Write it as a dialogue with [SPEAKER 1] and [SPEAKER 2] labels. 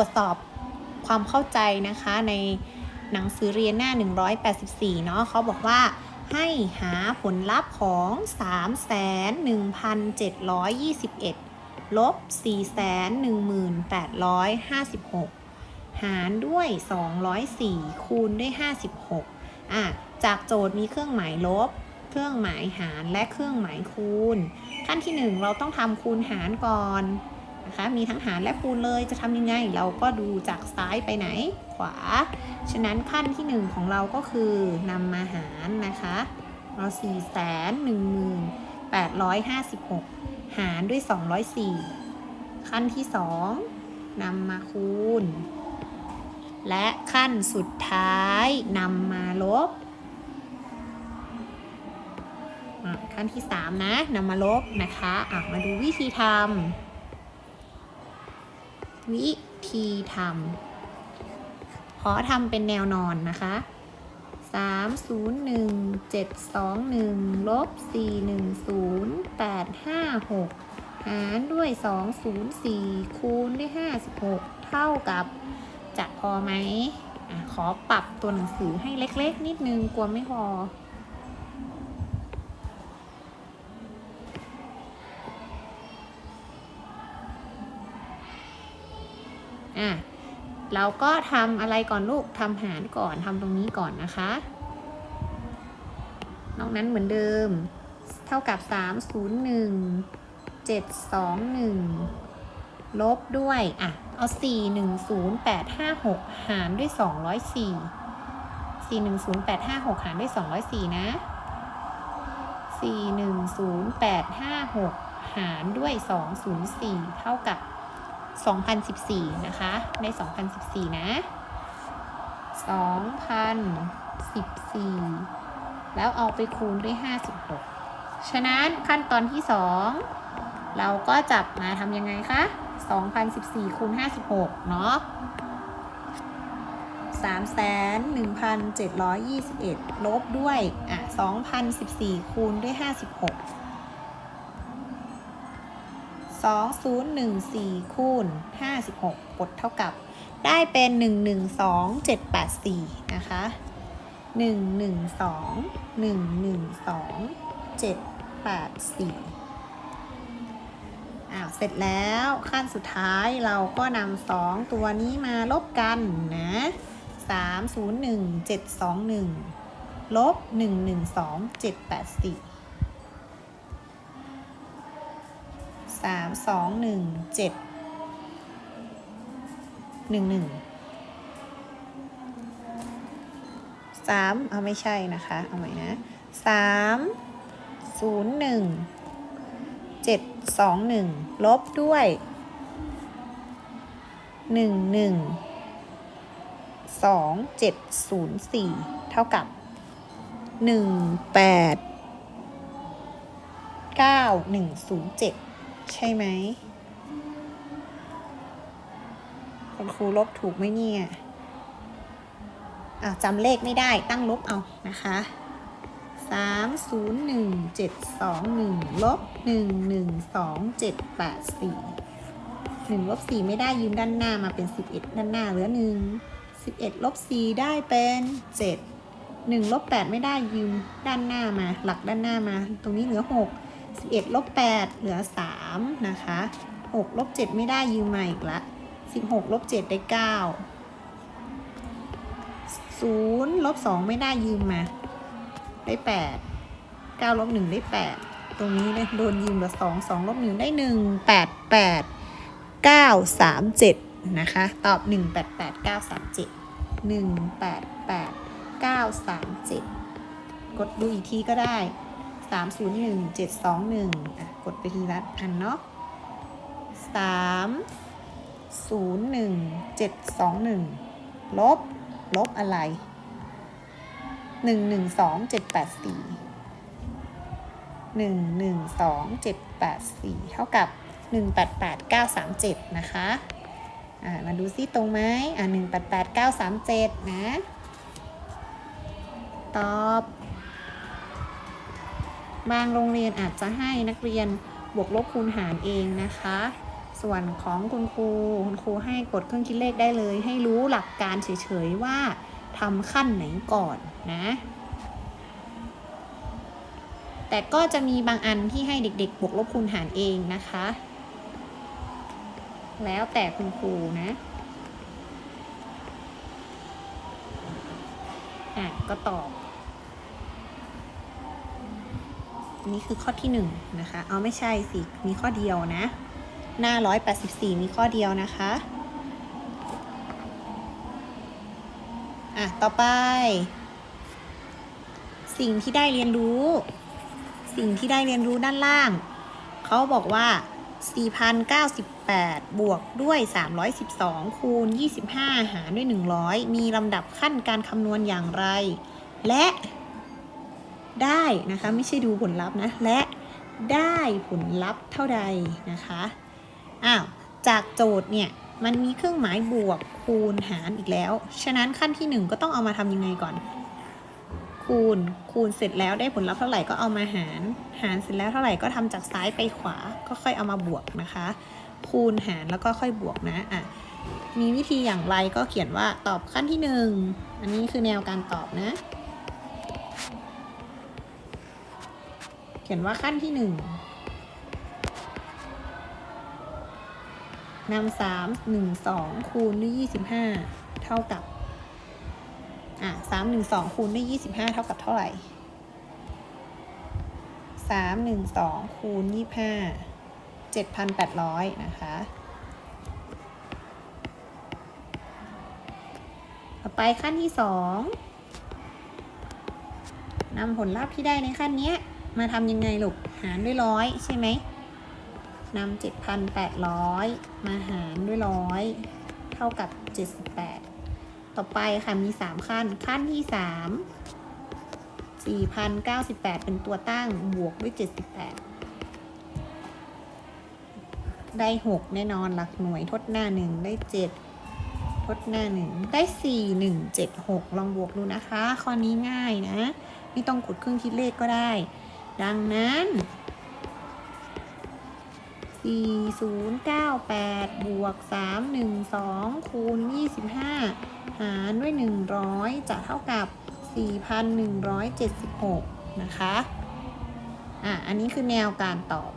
[SPEAKER 1] รวจสอบความเข้าใจนะคะในหนังสือเรียนหน้า 184 เนาะเขาบอกว่าให้หาผลลัพธ์ของ 3,1721 ลบ 4,1856 หารด้วย 204 คูณด้วย 56อะจากโจทย์มีเครื่องหมายลบ เครื่องหมายหารและเครื่องหมายคูณ ขั้นที่ 1 เราต้องทำคูณหารก่อน นะคะมีทั้งหารและคูณเลยจะทำยังไง เราก็ดูจากซ้ายไปไหน ขวา ฉะนั้นขั้นที่ 1 ของเราก็คือนำมาหารนะคะเรา4 1 8 5 6 หารด้วย 204 ขั้นที่ 2นำมาคูณ และขั้นสุดท้ายนำมาลบขั้นที่ 3 นะนำมาลบนะคะ อะ มาดูวิธีทำ วิธีทำขอทำเป็นแนวนอนนะคะ3 0 1 7 2 1ลบ4 1 0 8 5 6หารด้วย2 0 4คูณด้วย56เท่ากับจะพอไหมอขอปรับตัวหนังสือให้เล็กๆ นิดนึงกลัวไม่พอ อะเราก็ทำอะไรก่อนลูกทำหารก่อนทำตรงนี้ก่อนนะคะ นอกนั้นเหมือนเดิม เท่ากับ 301 721 ลบด้วย อะ เอา 410856 หารด้วย 204 410856 หารด้วย 204 นะ 410856 หารด้วย 204 เท่ากับ 2014 นะคะ ได้ 2014 นะ 2014 แล้วเอาไปคูณด้วย 56 ฉะนั้นขั้นตอนที่ 2 เราก็จับมาทำยังไงคะ 2014 คูณ 56 เนาะ3,1721 ลบด้วย อะ 2014 คูณด้วย 56 2014 คูณ 56กดเท่ากับ ได้เป็น 112784 นะคะ 112 112 784อ้าวเสร็จแล้วขั้นสุดท้ายเราก็นำสองตัวนี้มาลบกันนะ301 721ลบ112 784ส สามสองหนึ่งเจ็ดหนึ่งหนึ่งสามเอาไม่ใช่นะคะ เอาใหม่นะสามศูนย์หนึ่งเจ็ดสองหนึ่งลบด้วยหนึ่งหนึ่งสองเจ็ดศูนย์สี่เท่ากับหนึ่งแปดเก้าหนึ่งศูนย์เจ็ด ใช่ไหมคุณครูลบถูกไหมเนี่ยอะจำเลขไม่ได้ตั้งลบเอานะคะสามศูนย์หนึ่งเจ็ดสองหนึ่งลบหนึ่งหนึ่งสองเจ็ดแปดสี่หนึ่งลบสี่ไม่ได้ยืมด้านหน้ามาเป็นสิบเอ็ดด้านหน้าเหลือหนึ่งสิบเอ็ดลบสี่ได้เป็นเจ็ดหนึ่งลบแปดไม่ได้ยืมด้านหน้ามา หลักด้านหน้ามา ตรงนี้เหลือหก 11ลบ8เหลือ 3 นะคะ6ลบ7ไม่ได้ยืมมาอีกละ 16ลบ7ได้ 9 0ลบ2ไม่ได้ยืมมา ได้ 8 9ลบ1ได้ 8 ตรงนี้เลยโดนยืมเหลือ 2 2ลบ1ได้ 1 8 8 9 3 7 นะคะ ตอบ 1 8 8 9 3 7 188937 กดดูอีกทีก็ได้ 7กดดูอีกทีก็ได้3 0 1 7 2 1อะกดไปทีละอันเนาะ3 0 1 7 2 1ลบ ลบอะไร1 1 2 7 8 4 1 1 2 7 8 4เท่ากับ1 8 8 9 3 7นะคะอ่ามาดูซิตรงไหมอ่า1 8 8 9 3 7นะ ตอบ บางโรงเรียนอาจจะให้นักเรียนบวกลบคูณหารเองนะคะ ส่วนของคุณครูคุณครูให้กดเครื่องคิดเลขได้เลย ให้รู้หลักการเฉยๆว่าทำขั้นไหนก่อนนะ แต่ก็จะมีบางอันที่ให้เด็กๆ บวกลบคูณหารเองนะคะ แล้วแต่คุณครูนะอะก็ตอบ อันนี้คือข้อที่หนึ่งนะคะ เอาไม่ใช่สิ มีข้อเดียวนะ หน้า 184 มีข้อเดียวนะคะ อะ ต่อไป สิ่งที่ได้เรียนรู้ สิ่งที่ได้เรียนรู้ด้านล่าง เขาบอกว่า 4,098 บวกด้วย 312 คูณ 25 หารด้วย 100 มีลำดับขั้นการคำนวณอย่างไร และ ได้นะคะ ไม่ใช่ดูผลลัพธ์นะ และได้ผลลัพธ์เท่าใดนะคะอ้าวจากโจทย์เนี่ยมันมีเครื่องหมายบวกคูณหารอีกแล้ว ฉะนั้นขั้นที่ 1 ก็ต้องเอามาทำยังไงก่อน คูณคูณเสร็จแล้วได้ผลลัพธ์เท่าไหร่ก็เอามาหาร หารเสร็จแล้วเท่าไหร่ก็ทำจากซ้ายไปขวาก็ค่อยเอามาบวกนะคะ คูณหารแล้วก็ค่อยบวกนะอะมีวิธีอย่างไรก็เขียนว่าตอบขั้นที่ 1 อันนี้คือแนวการตอบนะ ขียนว่าขั้นที่หนึ่งนำสามหนึ่งสองคูณด้วยยี่สิบห้าเท่ากับ อะสามหนึ่งสองคูณด้วยยี่สิบห้าเท่ากับเท่าไหร่สามหนึ่งสองคูณยี่ห้าเจ็ดพันแปดร้อยนะคะต่อไปขั้นที่สองนำผลลัพธ์ที่ได้ในขั้นเนี้ย มาทำยังไงลูก หารด้วยร้อยใช่ไหมนำเจ็ดพันแปดร้อยมาหารด้วยร้อยเท่ากับเจ็ดสิบแปดต่อไปค่ะมีสามขั้น ขั้นที่สามสี่พันเก้าสิบแปดเป็นตัวตั้งบวกด้วยเจ็ดสิบแปดได้หกแน่นอนหลักหน่วยทดหน้าหนึ่งได้เจ็ดทดหน้าหนึ่งได้สี่หนึ่งเจ็ดหกลองบวกดูนะคะ ข้อนี้ง่ายนะ ไม่ต้องกดเครื่องคิดเลขก็ได้ ดังนั้น 4098 บวก 312 คูณ 25 หารด้วย 100 จะเท่ากับ 4,176 นะคะ อะ อันนี้คือแนวการตอบ